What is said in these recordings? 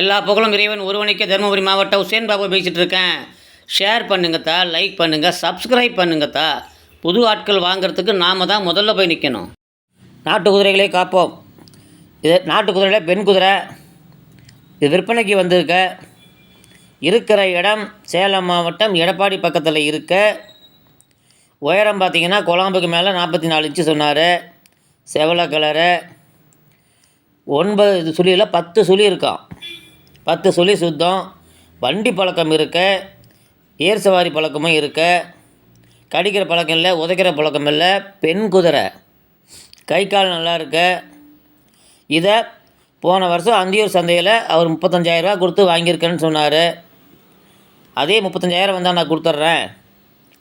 எல்லா புகழும் இறைவன் ஒருவனுக்கே தருமபுரி மாவட்டம் உசேன் பாபு பேசிகிட்டு இருக்கேன். ஷேர் பண்ணுங்கத்தா லைக் பண்ணுங்கள் சப்ஸ்கிரைப் பண்ணுங்கத்தா புது ஆட்கள் வாங்குறதுக்கு நாம் தான் முதல்ல போய் நிற்கணும் நாட்டு குதிரைகளே காப்போம். இது நாட்டு குதிரையில் பெண் குதிரை. இது விற்பனைக்கு வந்திருக்க. இருக்கிற இடம் சேலம் மாவட்டம் எடப்பாடி பக்கத்தில் இருக்க. உயரம் பார்த்திங்கன்னா குழம்புக்கு மேலே நாற்பத்தி நாலு இன்ச்சு சொன்னார். செவலை கலரு ஒன்பது சுழியில் பத்து சுழி இருக்கான் பத்து சுழி சுத்தம். வண்டி பழக்கம் இருக்க ஏர் சவாரி பழக்கமும் இருக்க கடிக்கிற பழக்கம் இல்லை உதைக்கிற பழக்கம் இல்லை பெண் குதிரை. கை கால் நல்லா இருக்க. இதை போன வருஷம் அந்தியூர் சந்தையில் அவர் முப்பத்தஞ்சாயிரரூவா கொடுத்து வாங்கியிருக்கேன்னு சொன்னார். அதே முப்பத்தஞ்சாயிரம் வந்தால் நான் கொடுத்துட்றேன்.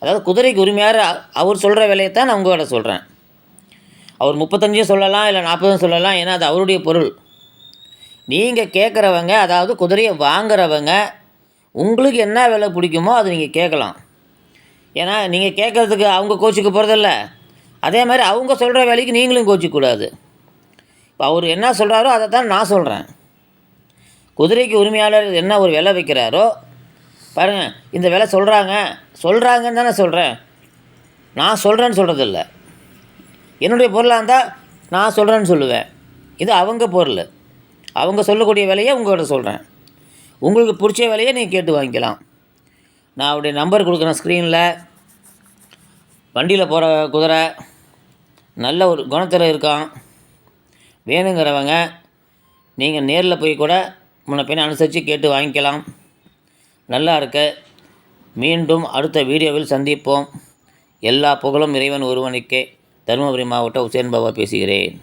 அதாவது குதிரைக்கு உரிமையார் அவர் சொல்கிற விலையை தான் நான் உங்கள்கிட்ட சொல்கிறேன் அவர் முப்பத்தஞ்சும் சொல்லலாம் இல்லை நாற்பதும் சொல்லலாம் ஏன்னா அது அவருடைய பொருள். நீங்கள் கேட்குறவங்க அதாவது குதிரையை வாங்குறவங்க உங்களுக்கு என்ன விலை பிடிக்குமோ அது நீங்கள் கேட்கலாம். ஏன்னா நீங்கள் கேட்குறதுக்கு அவங்க கோச்சிக்க போகிறதில்ல அதே மாதிரி அவங்க சொல்கிற வேலைக்கு நீங்களும் கோச்சிக்கக்கூடாது. இப்போ அவர் என்ன சொல்கிறாரோ அதை தான் நான் சொல்கிறேன் குதிரைக்கு உரிமையாளர் என்ன ஒரு விலை வைக்கிறாரோ பாருங்கள் இந்த விலை சொல்கிறாங்க சொல்கிறாங்கன்னு தானே சொல்கிறேன் நான் சொல்கிறேன்னு சொல்கிறதில்ல என்னுடைய பொருளாக இருந்தால் நான் சொல்கிறேன்னு சொல்லுவேன். இது அவங்க பொருள். அவங்க சொல்லக்கூடிய வேலையை உங்கள்கிட்ட சொல்கிறேன் உங்களுக்கு பிடிச்ச விலையை நீங்கள் கேட்டு வாங்கிக்கலாம். நான் அவருடைய நம்பர் கொடுக்குறேன் ஸ்க்ரீனில். வண்டியில் போகிற குதிரை நல்ல ஒரு குணத்தில் இருக்கான். வேணுங்கிறவங்க நீங்கள் நேரில் போய் கூட முன்ன பின்ன அனுசரித்து கேட்டு வாங்கிக்கலாம். நல்லா இருக்கு. மீண்டும் அடுத்த வீடியோவில் சந்திப்போம். எல்லா புகழும் இறைவன் ஒருவனுக்கே. தருமபுரி மாவட்டம் உசேன் பாபா பேசுகிறேன்.